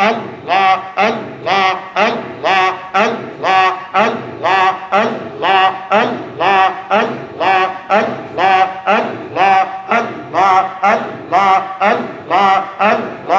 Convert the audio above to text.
আল্লাহ আল্লাহ